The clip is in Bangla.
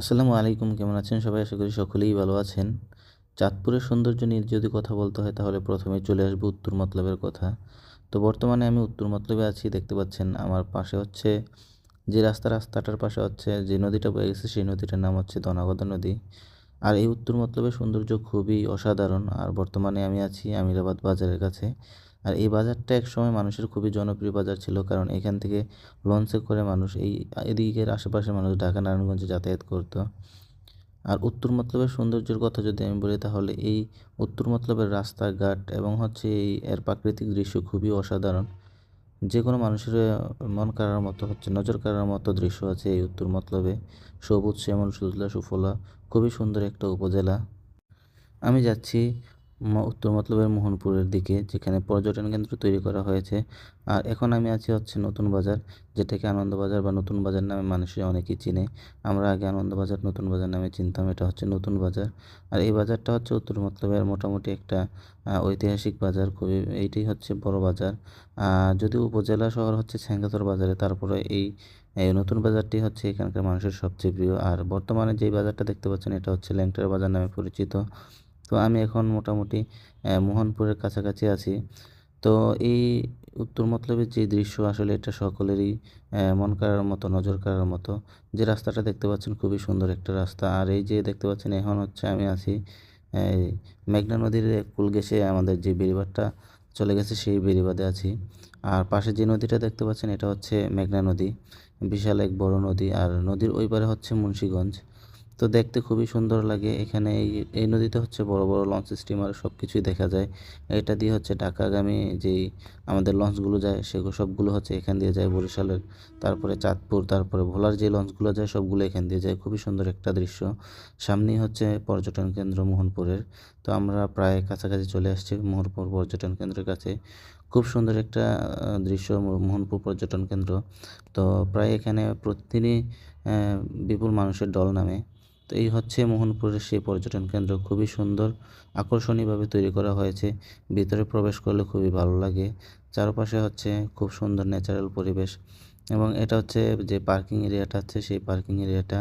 আসসালামু আলাইকুম, কেমন আছেন সবাই? আশা করি সকলেই ভালো আছেন। চাঁদপুরের সৌন্দর্য নিয়ে যদি কথা বলতে হয়, তাহলে প্রথমে চলে আসবে উত্তর মতলবের কথা। তো বর্তমানে আমি উত্তর মতলবে আছি, দেখতে পাচ্ছেন আমার পাশে হচ্ছে যে রাস্তা, রাস্তাটার পাশে হচ্ছে যে নদীটা বয়ে গেছে, সেই নদীটার নাম হচ্ছে দনাগদা নদী। আর এই উত্তর মতলবের সৌন্দর্য খুবই অসাধারণ। আর বর্তমানে আমি আছি আমিরাবাদ বাজারের কাছে। আর এই বাজারটা একসময় মানুষের খুবই জনপ্রিয় বাজার ছিল কারণ এখান থেকে লঞ্চে করে মানুষ এই, এদিকের আশেপাশের মানুষ ঢাকা, নারায়ণগঞ্জে যাতায়াত করতো। আর উত্তর মতলবের সৌন্দর্যের কথা যদি আমি বলি, তাহলে এই উত্তর মতলবের রাস্তাঘাট এবং হচ্ছে এই এর প্রাকৃতিক দৃশ্য খুবই অসাধারণ। যে কোনো মানুষের মন কাড়ার মতো হচ্ছে, নজর কাড়ার মতো দৃশ্য আছে এই উত্তর মতলবে। সবুজ শ্যামল, সুজলা, সুফলা, খুবই সুন্দর একটা উপজেলা। আমি যাচ্ছি উত্তর মতলবের মোহনপুরের দিকে, যেখানে পর্যটন কেন্দ্র তৈরি করা হয়েছে। আর এখন আমি আছি হচ্ছে নতুন বাজার, যেটাকে আনন্দবাজার বা নতুন বাজার নামে মানুষে অনেকেই চিনে। আমরা আগে আনন্দবাজার, নতুন বাজার নামে চিনতাম, এটা হচ্ছে নতুন বাজার। আর এই বাজারটা হচ্ছে উত্তর মতলবের মোটামুটি একটা ঐতিহাসিক বাজার, খুবই, এইটাই হচ্ছে বড় বাজার। যদিও উপজেলা শহর হচ্ছে ছ্যাঙ্গাতর বাজারে, তারপরে এই এই নতুন বাজারটি হচ্ছে এখানকার মানুষের সবচেয়ে প্রিয়। আর বর্তমানে যেই বাজারটা দেখতে পাচ্ছেন, এটা হচ্ছে ল্যাংটার বাজার নামে পরিচিত। তো আমি এখন মোটামুটি মোহনপুরের কাছাকাছি আছি। তো এই উত্তর মতলবের যে দৃশ্য আসলে এটা সকলেরই মন কাড়ার মতো, নজর কাড়ার মতো। যে রাস্তাটা দেখতে পাচ্ছেন খুবই সুন্দর একটা রাস্তা। আর এই যে দেখতে পাচ্ছেন এখন হচ্ছে আমি আছি মেঘনা নদীর কুল ঘেঁষে আমাদের যে বেড়িবাঁধটা চলে গেছে সেই বেড়িবাঁধে আছি। আর পাশে যে নদীটা দেখতে পাচ্ছেন এটা হচ্ছে মেঘনা নদী, বিশাল এক বড় নদী। আর নদীর ওই পারে হচ্ছে মুন্সিগঞ্জ। তো দেখতে খুবই সুন্দর লাগে। এখানে এই এই নদীতে হচ্ছে বড় বড় লঞ্চ স্টিমার সব কিছুই দেখা যায়। এটা দিয়ে হচ্ছে ঢাকাগামী যেই আমাদের লঞ্চগুলো যায় সেগুলো সবগুলো হচ্ছে এখান দিয়ে যায় বরিশালের। তারপরে চাঁদপুর, তারপরে ভোলার যে লঞ্চগুলো যায়, সবগুলো এখান দিয়ে যায়। খুবই সুন্দর একটা দৃশ্য। সামনেই হচ্ছে পর্যটন কেন্দ্র মোহনপুরের। তো আমরা প্রায় কাছাকাছি চলে আসছি মোহনপুর পর্যটন কেন্দ্রের কাছে। খুব সুন্দর একটা দৃশ্য মোহনপুর পর্যটন কেন্দ্র। তো প্রায় এখানে প্রতিদিনই বিপুল মানুষের দল নামে। তো এই হচ্ছে মোহনপুরের সেই পর্যটন কেন্দ্র। খুবই সুন্দর, আকর্ষণীয়ভাবে তৈরি করা হয়েছে। ভিতরে প্রবেশ করলে খুবই ভালো লাগে। চারপাশে হচ্ছে খুব সুন্দর ন্যাচারাল পরিবেশ এবং এটা হচ্ছে যে পার্কিং এরিয়াটা আছে, সেই পার্কিং এরিয়াটা